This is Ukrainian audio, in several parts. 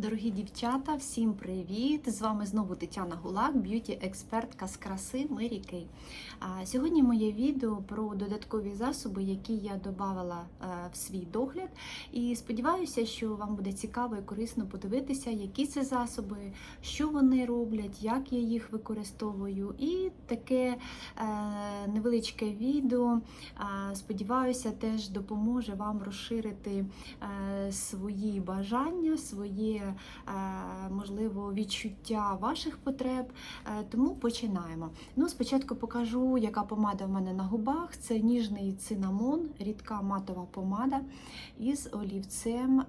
Дорогі дівчата, всім привіт! З вами знову Тетяна Гулак, б'юті-експертка з краси Мері Кей. Сьогодні моє відео про додаткові засоби, які я додавала е, в свій догляд. І сподіваюся, що вам буде цікаво і корисно подивитися, які це засоби, що вони роблять, як я їх використовую. І таке е, невеличке відео, е, сподіваюся, теж допоможе вам розширити свої бажання, своє можливо відчуття ваших потреб. Е, Тому починаємо. Ну, спочатку покажу, яка помада в мене на губах. Це ніжний цинамон, рідка матова помада із олівцем е,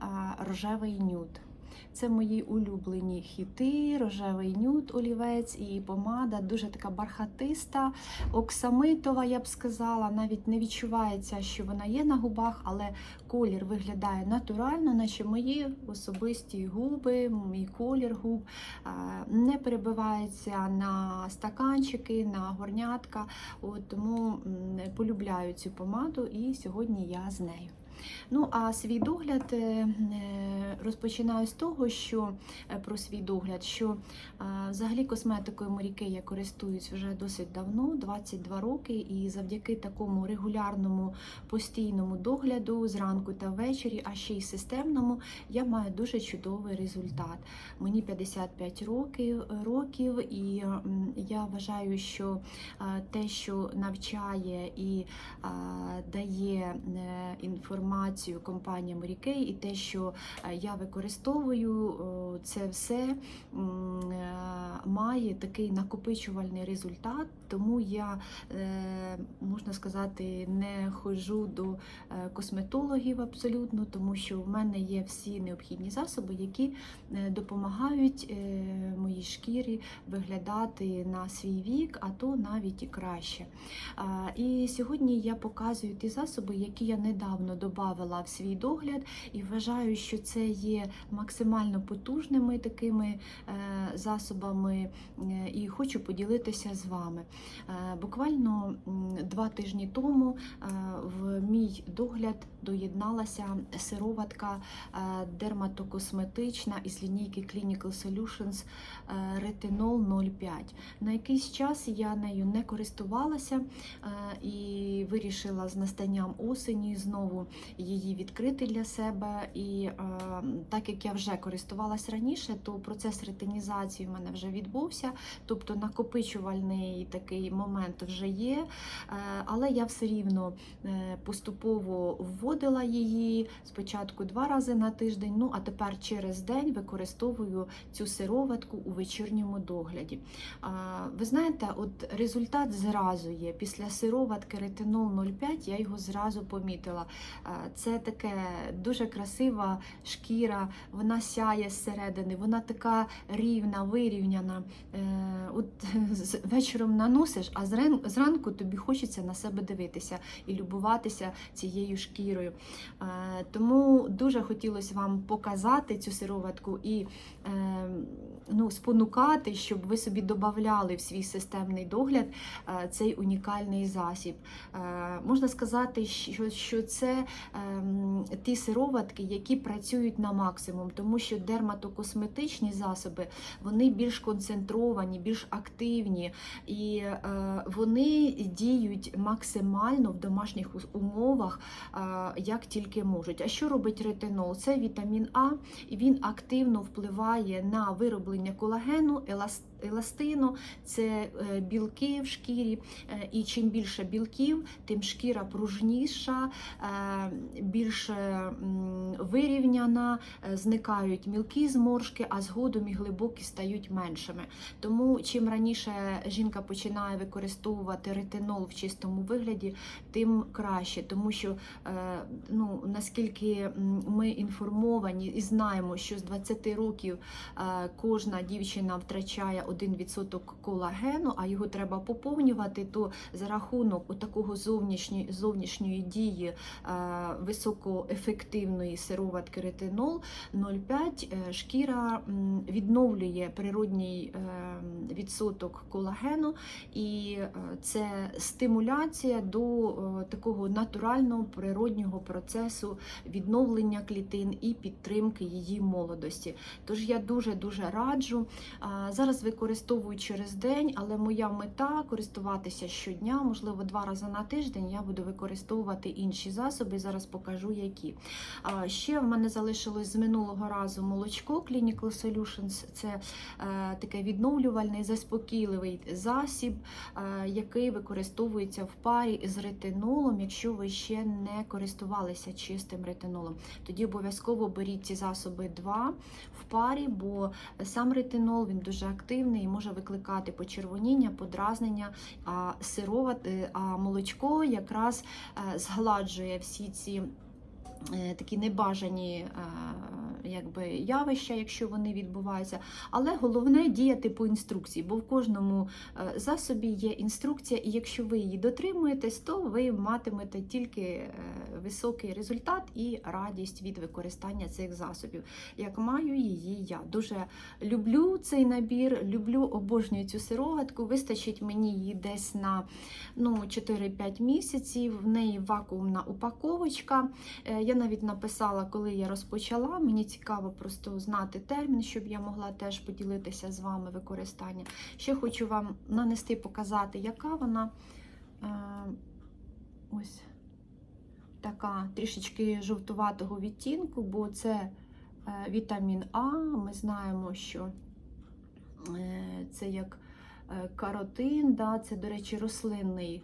рожевий нюд. Це мої улюблені хіти, рожевий нюд, олівець і помада, дуже така бархатиста, оксамитова, я б сказала. Навіть не відчувається, що вона є на губах, але колір виглядає натурально, наче мої особисті губи, мій колір губ не перебивається на стаканчики, на горнятка. От, тому полюбляю цю помаду і сьогодні я з нею. Ну, а свій догляд е, е, розпочинаю з того, що е, про свій догляд, що взагалі косметикою Моріке я користуюсь вже досить давно, 22 роки, і завдяки такому регулярному постійному догляду зранку та ввечері, а ще й системному, я маю дуже чудовий результат. Мені 55 років, років і я вважаю, що те, що навчає і дає е, інформацію компанія Морікей, і те, що е, я використовую, це все е, має такий накопичувальний результат, тому я, е, можна сказати, не ходжу до е, косметологів абсолютно, тому що в мене є всі необхідні засоби, які е, допомагають е, моїй шкірі виглядати на свій вік, а то навіть і краще. І сьогодні я показую ті засоби, які я недавно додавала в свій догляд, і вважаю, що це є максимально потужними такими е, засобами, е, і хочу поділитися з вами. Е, Буквально два тижні тому в мій догляд доєдналася сироватка дерматокосметична із лінійки Clinical Solutions Retinol 05. На якийсь час я нею не користувалася і вирішила з настанням осені знову її відкрити для себе. І е, так як я вже користувалась раніше, то процес ретинізації в мене вже відбувся, тобто накопичувальний такий момент вже є. Е, але я все рівно е, поступово вводила її спочатку два рази на тиждень, ну а тепер через день використовую цю сироватку у вечірньому догляді. Ви знаєте, от результат зразу є. Після сироватки ретинол 05 я його зразу помітила. Це таке дуже красива шкіра, вона сяє зсередини, вона така рівна, вирівняна. Е, От вечором наносиш, а зранку тобі хочеться на себе дивитися і любуватися цією шкірою. Е, Тому дуже хотілося вам показати цю сироватку і е, ну, спонукати, щоб ви собі додавали в свій системний догляд цей унікальний засіб. Можна сказати, що, це ті сироватки, які працюють на максимум, тому що дерматокосметичні засоби вони більш концентровані, більш активні, і е, вони діють максимально в домашніх умовах, е, як тільки можуть. А що робить ретинол? Це вітамін А, він активно впливає на вироблення колагену, еласт- еластину, це е, білки в шкірі. Е, І чим більше білків, тим шкіра пружніша, е, більш вирівняна, зникають мілкі зморшки, а згодом і глибокі стають меншими. Тому чим раніше жінка починає використовувати ретинол в чистому вигляді, тим краще, тому що ну, наскільки ми інформовані і знаємо, що з 20 років кожна дівчина втрачає 1% колагену, а його треба поповнювати, то за рахунок такого зовнішньої, зовнішньої дії е, високоефективної сироватки ретинол 0,5 е, шкіра відновлює природній е, відсоток колагену, і це стимуляція до такого натурального природнього процесу відновлення клітин і підтримки її молодості. Тож я дуже-дуже раджу. А, Зараз використовую через день, але моя мета користуватися щодня, можливо, два рази на тиждень я буду використовувати інші засоби. Зараз покажу які. Ще в мене залишилось з минулого разу молочко Clinical Solutions. Це е, таке відновлювальний, заспокійливий засіб, е, який використовується в парі з ретинолом, якщо ви ще не користувалися чистим ретинолом. Тоді обов'язково беріть ці засоби два в парі, бо сам ретинол він дуже активний і може викликати почервоніння, подразнення, а сирова, е, а молочко якраз е, згладжує всі ці такі небажані е, якби, явища, якщо вони відбуваються. Але головне діяти по інструкції, бо в кожному е, засобі є інструкція, і якщо ви її дотримуєтесь, то ви матимете тільки е, високий результат і радість від використання цих засобів. Як маю її я. Дуже люблю цей набір, люблю обожнюю цю сироватку. Вистачить мені її десь на ну, 4-5 місяців. В неї вакуумна упаковочка. Я навіть написала, коли я розпочала. Мені цікаво просто знати термін, щоб я могла теж поділитися з вами використання. Ще хочу вам нанести, показати, яка вона. Е, Ось така трішечки жовтуватого відтінку, бо це е, вітамін А. Ми знаємо, що е, це як каротин, да, це, до речі, рослинний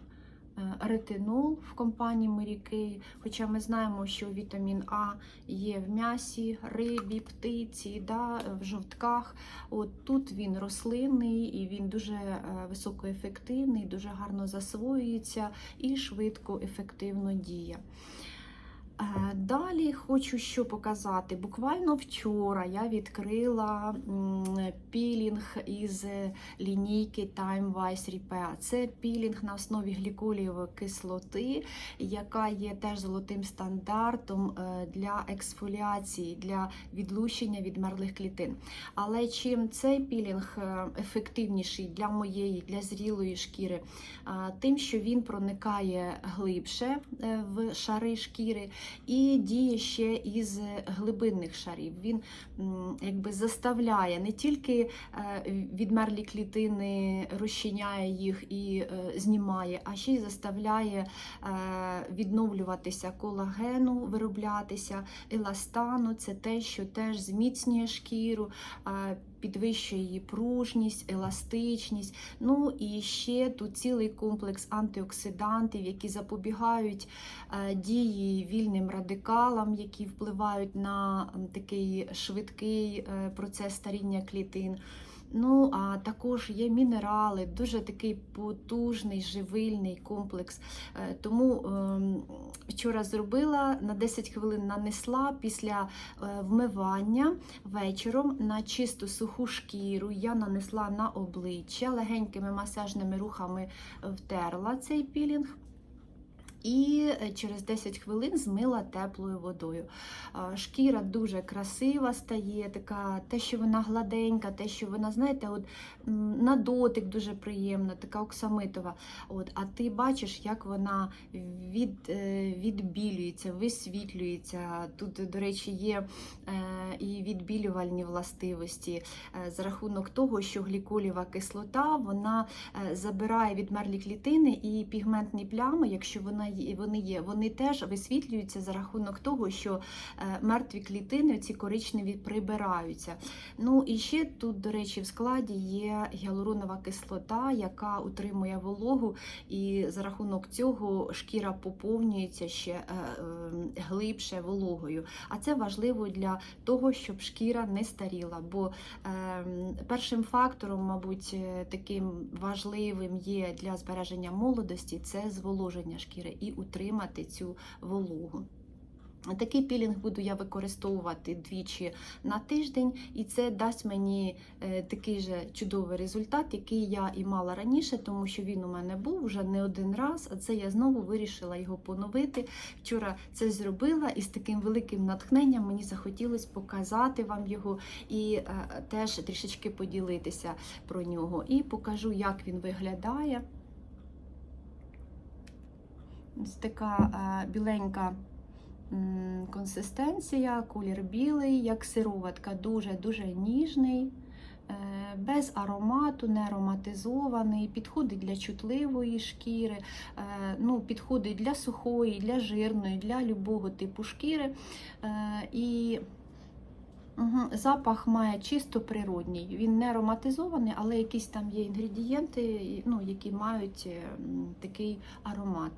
ретинол в компанії Mary Хоча ми знаємо, що вітамін А є в м'ясі, рибі, птиці, да, в жовтках. От тут він рослинний і він дуже е, високоефективний, дуже гарно засвоюється і швидко, ефективно діє. Далі хочу що показати. Буквально вчора я відкрила пілінг із лінійки Time Wise Repair. Це пілінг на основі гліколієвої кислоти, яка є теж золотим стандартом е, для ексфоліації, для відлущення відмерлих клітин. Але чим цей пілінг е, ефективніший для моєї, для зрілої шкіри, тим, що він проникає глибше е, в шари шкіри і діє ще із глибинних шарів. Він якби заставляє не тільки е, відмерлі клітини, розчиняє їх і е, знімає, а ще й заставляє е, відновлюватися колагену, вироблятися, еластану. Це те, що теж зміцнює шкіру. Підвищує її пружність, еластичність. Ну і ще тут цілий комплекс антиоксидантів, які запобігають е, дії вільним радикалам, які впливають на такий швидкий е, процес старіння клітин. Ну, а також є мінерали, дуже такий потужний живильний комплекс. Е, Тому ем, вчора зробила на 10 хвилин нанесла після е, вмивання вечором на чисту суху шкіру. Я нанесла на обличчя, легенькими масажними рухами втерла цей пілінг. І е, через 10 хвилин змила теплою водою. Шкіра дуже красива стає, така, те, що вона гладенька, те, що вона, знаєте, от, на дотик дуже приємна, така оксамитова. От, а ти бачиш, як вона від, е, відбілюється, висвітлюється. Тут, до речі, є е, і відбілювальні властивості за рахунок того, що гліколєва кислота вона забирає відмерлі клітини і пігментні плями, якщо вона вони є, вони теж висвітлюються за рахунок того, що е, мертві клітини, ці коричневі, прибираються. Ну і ще тут, до речі, в складі є гіалуронова кислота, яка утримує вологу, і за рахунок цього шкіра поповнюється ще е, е, глибше вологою. А це важливо для того, щоб шкіра не старіла. Бо е, першим фактором, мабуть, е, таким важливим є для збереження молодості це зволоження шкіри і утримати цю вологу. Такий пілінг буду я використовувати двічі на тиждень, і це дасть мені е, такий же чудовий результат, який я і мала раніше, тому що він у мене був вже не один раз. А це я знову вирішила його поновити. Вчора це зробила, і з таким великим натхненням мені захотілося показати вам його і е, теж трішечки поділитися про нього. І покажу, як він виглядає. Ось така е, біленька. Консистенція, колір білий, як сироватка, дуже-дуже ніжний, е, без аромату, не ароматизований, підходить для чутливої шкіри, е, ну, підходить для сухої, для жирної, для любого типу шкіри. І. Запах має чисто природній. Він не ароматизований, але якісь там є інгредієнти, ну, які мають такий аромат.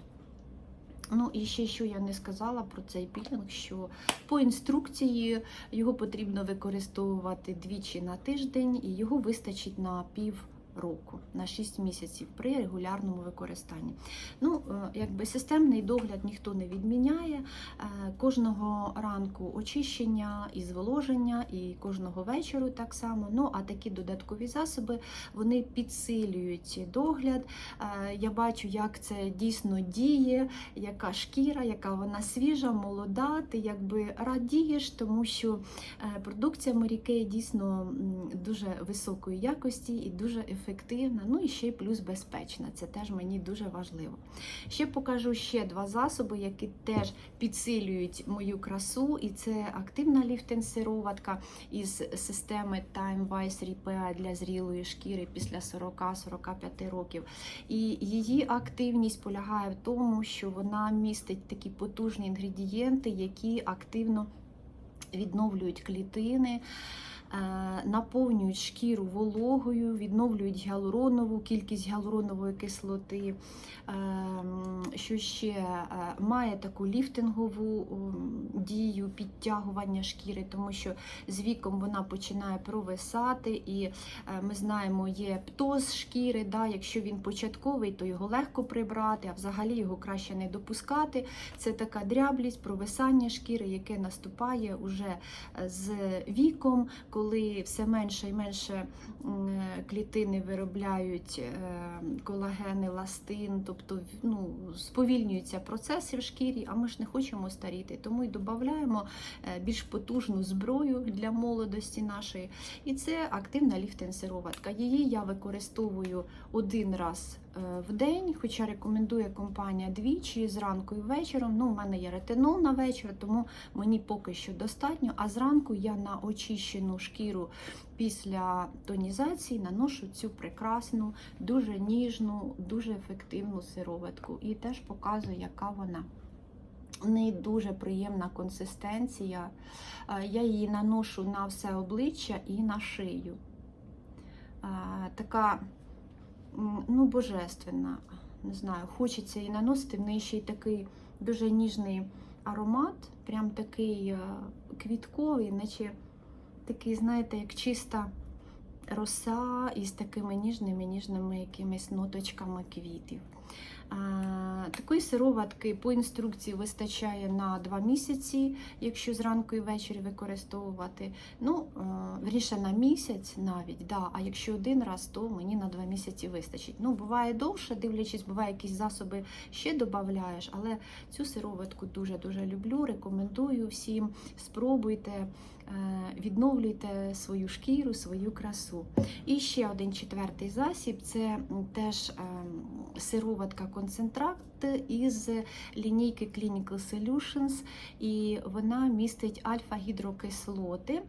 Ну і ще що я не сказала про цей пілінг, що по інструкції його потрібно використовувати двічі на тиждень, і його вистачить на пів року, на 6 місяців при регулярному використанні. Ну, е, якби системний догляд ніхто не відміняє. Е, Кожного ранку очищення і зволоження, і кожного вечору так само. Ну, а такі додаткові засоби вони підсилюють догляд. Е, Я бачу, як це дійсно діє, яка шкіра, яка вона свіжа, молода. Ти якби радієш, тому що продукція Марікей дійсно дуже високої якості і дуже ефективна. Ну і ще й плюс безпечна. Це теж мені дуже важливо. Ще покажу ще два засоби, які теж підсилюють мою красу, і це активна ліфтинг-сироватка із системи Time Wise Repair для зрілої шкіри після 40-45 років. І її активність полягає в тому, що вона містить такі потужні інгредієнти, які активно відновлюють клітини. Е, Наповнюють шкіру вологою, відновлюють гіалуронову кількість гіалуронової кислоти, Ем, що ще е, має таку ліфтингову дію підтягування шкіри, тому що з віком вона починає провисати, і е, ми знаємо, є птоз шкіри. Да, Якщо він початковий, то його легко прибрати, а взагалі його краще не допускати. Це така дряблість, провисання шкіри, яке наступає уже е, з віком, коли все менше і менше е, клітини виробляють е, колаген, еластин, тобто ну, сповільнюються процеси в шкірі, а ми ж не хочемо старіти, тому і додаємо е, більш потужну зброю для молодості нашої. І це активна ліфтенсироватка. Її я використовую один раз в день, хоча рекомендує компанія двічі зранку і вечором. Ну, у мене є ретинол на вечір, тому мені поки що достатньо. А зранку я на очищену після тонізації наношу цю прекрасну, дуже ніжну, дуже ефективну сироватку. І теж показую, яка вона. В неї дуже приємна консистенція. Я її наношу на все обличчя і на шию. Така ну, божественна. Не знаю, хочеться її наносити. В неї ще й такий дуже ніжний аромат, прям такий е, квітковий, наче такий, знаєте, як чиста роса із такими ніжними ніжними якимись ноточками квітів. Такої сироватки по інструкції вистачає на 2 місяці, якщо зранку і ввечері використовувати. Ну, вірніше на місяць навіть, да. а якщо один раз, то мені на 2 місяці вистачить. Ну, буває довше, дивлячись, буває якісь засоби ще додаєш, але цю сироватку дуже-дуже люблю, рекомендую всім. Спробуйте, відновлюйте свою шкіру, свою красу. І ще один четвертий засіб це теж ем, сироватка концентрат із лінійки Clinical Solutions, і вона містить альфа-гідрокислоти.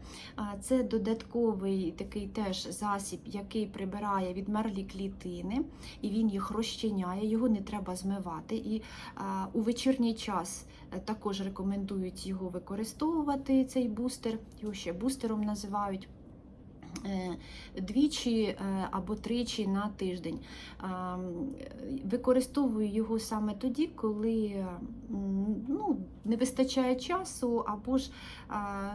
Це додатковий такий теж засіб, який прибирає відмерлі клітини, і він їх розчиняє, його не треба змивати. І у вечірній час е, також рекомендують його використовувати, цей бустер, його ще бустером називають. Е, Двічі е, або тричі на тиждень. Використовую його саме тоді, коли ну, не вистачає часу, або ж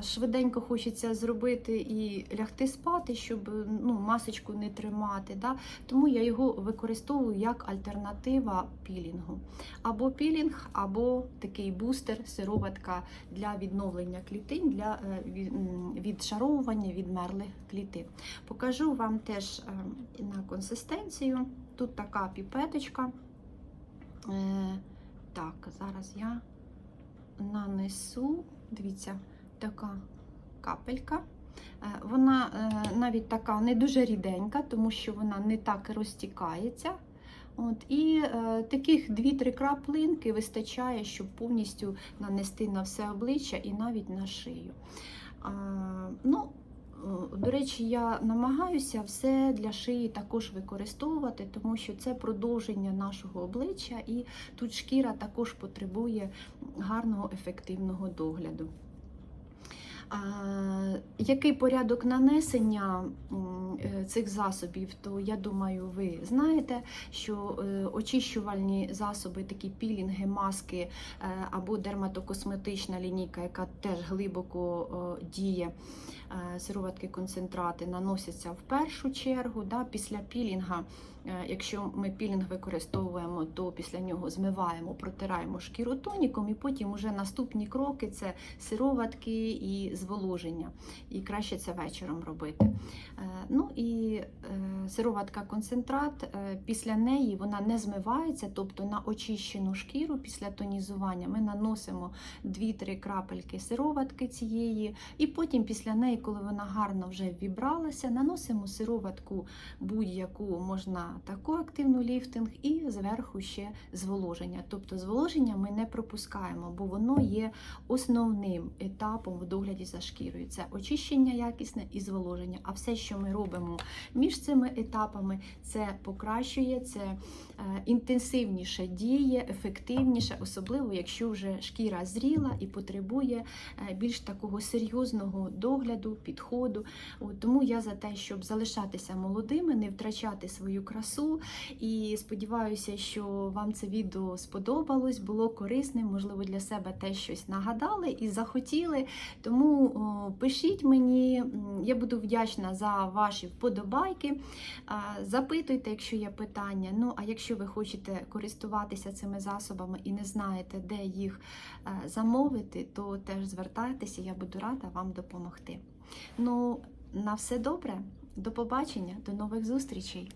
швиденько хочеться зробити і лягти спати, щоб ну, масочку не тримати. Да? Тому я його використовую як альтернатива пілінгу. Або пілінг, або такий бустер, сироватка для відновлення клітин, для е, відшаровування відмерлих клітин. Покажу вам теж е, на консистенцію. Тут така піпеточка. Е, Так, зараз я нанесу, дивіться, така капелька. Е, Вона е, навіть така не дуже ріденька, тому що вона не так розтікається. От, і е, таких 2-3 краплинки вистачає, щоб повністю нанести на все обличчя і навіть на шию. А, ну, е, до речі, я намагаюся все для шиї також використовувати, тому що це продовження нашого обличчя, і тут шкіра також потребує гарного ефективного догляду. Який порядок нанесення е, цих засобів, то я думаю, ви знаєте, що е, очищувальні засоби, такі пілінги, маски е, або дерматокосметична лінійка, яка теж глибоко е, діє, е, сироватки концентрати наносяться в першу чергу. Да, після пілінга, е, якщо ми пілінг використовуємо, то після нього змиваємо, протираємо шкіру тоніком, і потім уже наступні кроки це сироватки і зволоження. І краще це вечором робити. Е, Ну і е, сироватка концентрат, е, після неї вона не змивається, тобто на очищену шкіру після тонізування ми наносимо 2-3 крапельки сироватки цієї, і потім після неї, коли вона гарно вже вібралася, наносимо сироватку будь-яку, можна таку активну ліфтинг, і зверху ще зволоження. Тобто зволоження ми не пропускаємо, бо воно є основним етапом в догляді за шкірою. Це очищення якісне і зволоження. А все, що ми робимо між цими етапами, це покращує, це е, інтенсивніше діє, ефективніше, особливо якщо вже шкіра зріла і потребує е, більш такого серйозного догляду, підходу. От, тому я за те, щоб залишатися молодими, не втрачати свою красу. І сподіваюся, що вам це відео сподобалось, було корисним, можливо, для себе теж щось нагадали і захотіли. Тому о, пишіть мені, я буду вдячна за ваші вподобайки. Запитуйте, якщо є питання. Ну, а якщо ви хочете користуватися цими засобами і не знаєте, де їх е, замовити, то теж звертайтеся, я буду рада вам допомогти. Ну, на все добре, до побачення, до нових зустрічей!